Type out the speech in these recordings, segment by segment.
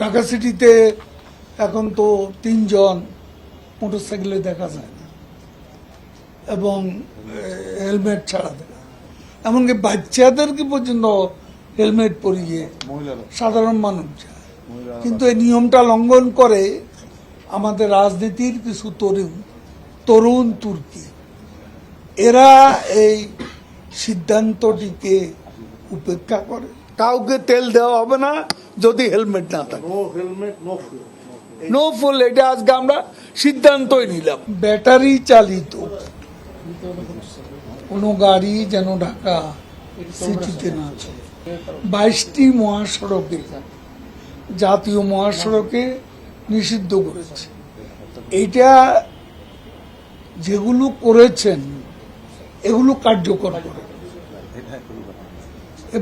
ঢাকা সিটিতে এখন তো তিনজন মোটরসাইকেলে দেখা যায় না। এবং হেলমেট ছাড়া দেখা। এমনকি বাচ্চাদেরকে পর্যন্ত হেলমেট পরিয়ে সাধারণ মানুষ যায়। কিন্তু এই নিয়মটা লঙ্ঘন করে আমাদের রাজনীতির কিছু তরুণ তরুণ তুর্কি। এরা এই সিদ্ধান্তটিকে উপেক্ষা করে। কাউকে তেল দেওয়া হবে না যদি হেলমেট না থাকে। নো হেলমেট নো ফুল এটা আজকে আমরা সিদ্ধান্তই নিলাম। ব্যাটারি চালিত। কোনো গাড়ি যেন ঢাকা সিটিতে না চলে। বাইশটি মহাসড়কে জাতীয় মহাসড়কে নিষিদ্ধ করেছে। এইটা যেগুলো করেছেন এগুলো কার্যকর করে।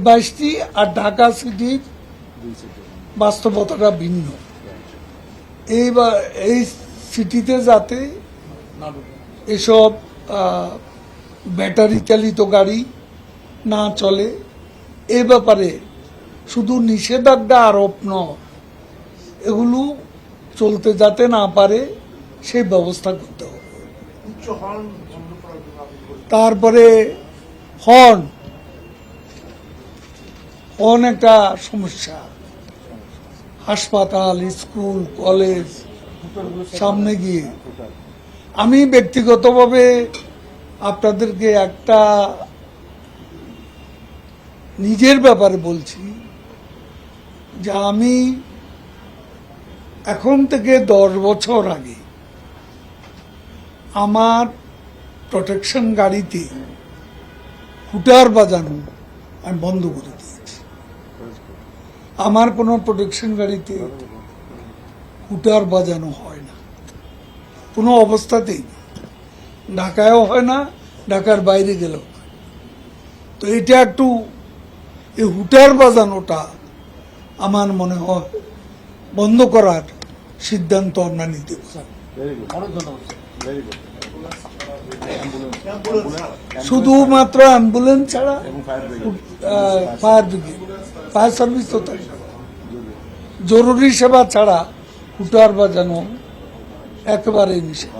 বাইশটি আর ঢাকা সিটির বাস্তবতাটা ভিন্ন এই বা- এই সিটিতে যাতে এসব ব্যাটারি চালিত গাড়ি না চলে এ ব্যাপারে শুধু নিষেধাজ্ঞা আরোপ নয় এগুলো চলতে যাতে না পারে সেই ব্যবস্থা করতে হবে। তারপরে হর্ন হর্ন একটা সমস্যা। হাসপাতাল, স্কুল, কলেজ, সামনে গিয়ে। আমি ব্যক্তিগতভাবে আপনাদেরকে একটা নিজের ব্যাপারে বলছি যে আমি এখন থেকে দশ বছর আগে আমার প্রোটেকশন গাড়িতে হুটার বাজানো আমি বন্ধ করে আমার কোনো প্রোটেকশন গাড়িতে হুটার বাজানো হয় না। কোনো অবস্থাতেই ঢাকায়ও হয় না ঢাকার বাইরে গেলেও তো এটা একটু এই হুটার বাজানোটা আমার মনে হয় বন্ধ করার সিদ্ধান্ত আমরা নিতে পারি। শুধুমাত্র অ্যাম্বুলেন্স ছাড়া ফায়ার ব্রিগেড ফায়ার সার্ভিস তো তাই। জরুরি সেবা ছাড়া হুটার বাজানো একেবারেই নিষেধ।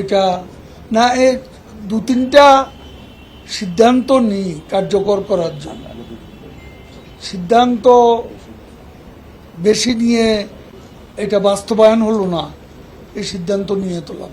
এটা না, এ দু তিনটা সিদ্ধান্ত নিই কার্যকর করার জন্য। সিদ্ধান্ত বেশি নিয়ে এটা বাস্তবায়ন হলো না এই সিদ্ধান্ত নিয়ে তোলা